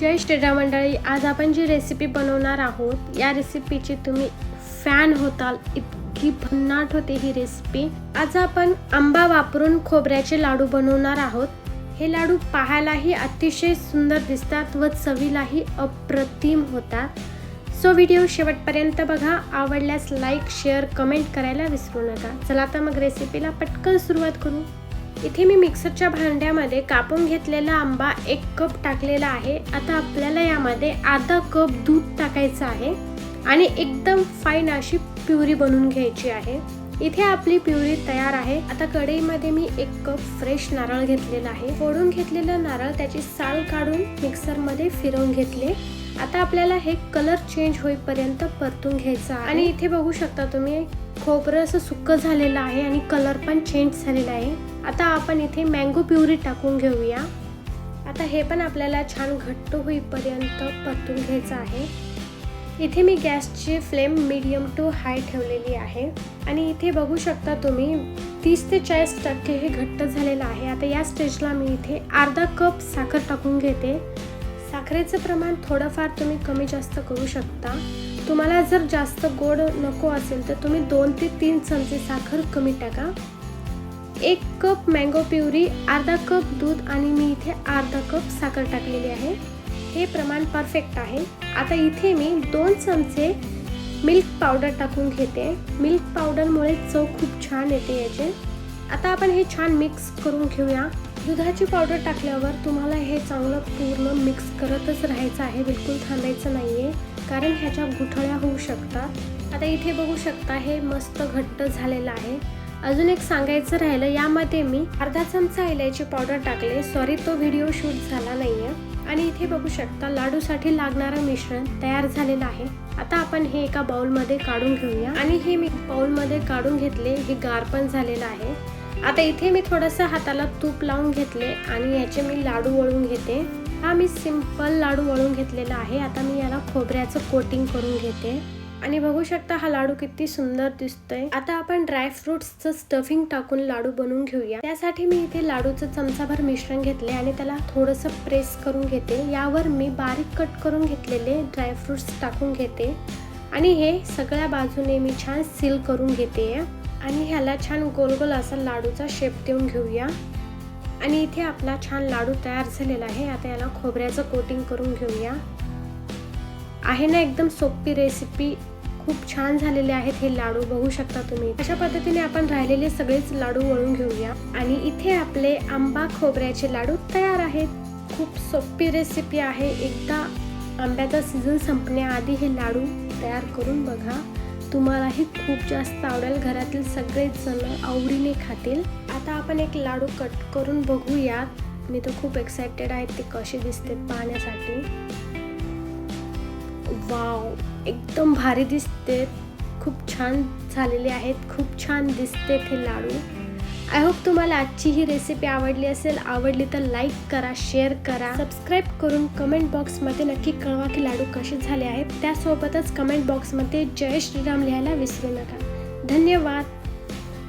जय श्रीराम मंडळी आज आपण जी रेसिपी बनवणार आहोत या रेसिपीची तुम्ही फॅन होताल इतकी भन्नाट होते ही रेसिपी आज आपण आंबा वापरून खोबऱ्याचे लाडू बनवणार आहोत. हे लाडू पाहायलाही अतिशय सुंदर दिसतात व चवीलाही अप्रतिम होतात. सो व्हिडिओ शेवटपर्यंत बघा. आवडल्यास लाईक शेअर कमेंट करायला विसरू नका. चला तर मग रेसिपीला पटकन सुरुवात करू. इथे मी मिक्सरच्या भांड्यामध्ये कापून घेतलेला आंबा एक कप टाकलेला आहे. आता आपल्याला यामध्ये अर्धा कप दूध टाकायचं आहे आणि एकदम फाईन अशी प्युरी बनवून घ्यायची आहे. इथे आपली प्युरी तयार आहे. आता कढईमध्ये मी एक कप फ्रेश नारळ घेतलेला आहे. फोडून घेतलेलं नारळ त्याची साल काढून मिक्सरमध्ये फिरवून घेतले. आता आपल्याला हे कलर चेंज होईपर्यंत परतून घ्यायचं आहे. आणि इथे बघू शकता तुम्ही खोबरं असं सुक्क झालेलं आहे आणि कलर पण चेंज झालेला आहे. आता आपण इथे मँगो प्युरी टाकून घेऊया. आता हे पण आपल्याला छान घट्ट होईपर्यंत परतून घ्यायचं आहे. इथे मी गॅसची फ्लेम मीडियम टू हाय ठेवलेली आहे. आणि इथे बघू शकता तुम्ही तीस ते चाळीस टक्के हे घट्ट झालेलं आहे. आता या स्टेजला मी इथे अर्धा कप साखर टाकून घेते. साखरेचं प्रमाण थोडंफार तुम्ही कमी जास्त करू शकता. तुम्हाला जर जास्त गोड नको असेल तर तुम्ही दोन ते तीन चमचे साखर कमी टाका. एक कप मँगो प्युरी अर्धा कप दूध आणि मी इथे अर्धा कप साखर टाकलेली आहे. हे प्रमाण परफेक्ट आहे. आता इथे मी दोन चमचे मिल्क पावडर टाकून घेते. मिल्क पावडरमुळे चव खूप छान येते याचे. आता आपण हे छान मिक्स करून घेऊया. दुधाची पावडर टाकल्यावर तुम्हाला हे चांगलं पूर्ण मिक्स करतच राहायचं आहे. बिलकुल थांबायचं नाही आहे कारण ह्याच्या गुठळ्या होऊ शकतात. आता इथे बघू शकता हे मस्त घट्ट झालेलं आहे. अजून एक सांगायचं राहिलं यामध्ये मी अर्धा चमचा इलायची पावडर टाकले. सॉरी तो व्हिडिओ शूट झाला नाही आहे आणि इथे बघू शकता लाडूसाठी लागणारं मिश्रण तयार झालेलं आहे. आता आपण हे एका बाउलमध्ये काढून घेऊया. आणि हे मी बाउलमध्ये काढून घेतले हे गार पण झालेलं आहे. आता इथे मी थोडंसं हाताला तूप लावून घेतले आणि याचे मी लाडू वळून घेते. हा मी सिंपल लाडू वळून घेतलेला आहे. आता मी याला खोबऱ्याचं कोटिंग करून घेते. आणि बघू शकता हा लाडू किती सुंदर दिसतोय. आता आपण ड्रायफ्रुट्सचं स्टफिंग टाकून लाडू बनवून घेऊया. त्यासाठी मी इथे लाडूचं चमचाभर मिश्रण घेतले आणि त्याला थोडंसं प्रेस करून घेते. यावर मी बारीक कट करून घेतलेले ड्रायफ्रुट्स टाकून घेते. आणि हे सगळ्या बाजूने मी छान सील करून घेते. आणि ह्याला छान गोल गोल असा लाडूचा शेप देऊन घेऊया. आणि इथे आपला छान लाडू तयार झालेला आहे. आता याला खोबऱ्याचं कोटिंग करून घेऊया. आहे ना एकदम सोपी रेसिपी खूप छान झालेले आहेत हे लाडू. बघू शकता तुम्ही. अशा पद्धतीने आपण राहिलेले सगळेच लाडू वळून घेऊया. आणि इथे आपले आंबा खोबऱ्याचे लाडू तयार आहेत. खूप सोपी रेसिपी आहे. एकदा आंब्याचा सीझन संपण्याआधी हे लाडू तयार करून बघा. तुम्हालाही खूप जास्त आवडेल. घरातील सगळेच जण आवडीने खातील. आता आपण एक लाडू कट करून बघूयात. मी तर खूप एक्सायटेड आहे ते कसे दिसते पाहण्यासाठी. वाव एकदम भारी दिसते. खूप छान झालेले आहेत. खूप छान दिसते हे लाडू. आय होप तुम्हाला आजची ही रेसिपी आवडली असेल. आवडली तर लाईक करा शेअर करा. सबस्क्राईब करून कमेंट बॉक्समध्ये नक्की कळवा की लाडू कसे झाले आहेत. त्यासोबतच कमेंट बॉक्समध्ये जय श्रीराम लिहायला विसरू नका. धन्यवाद.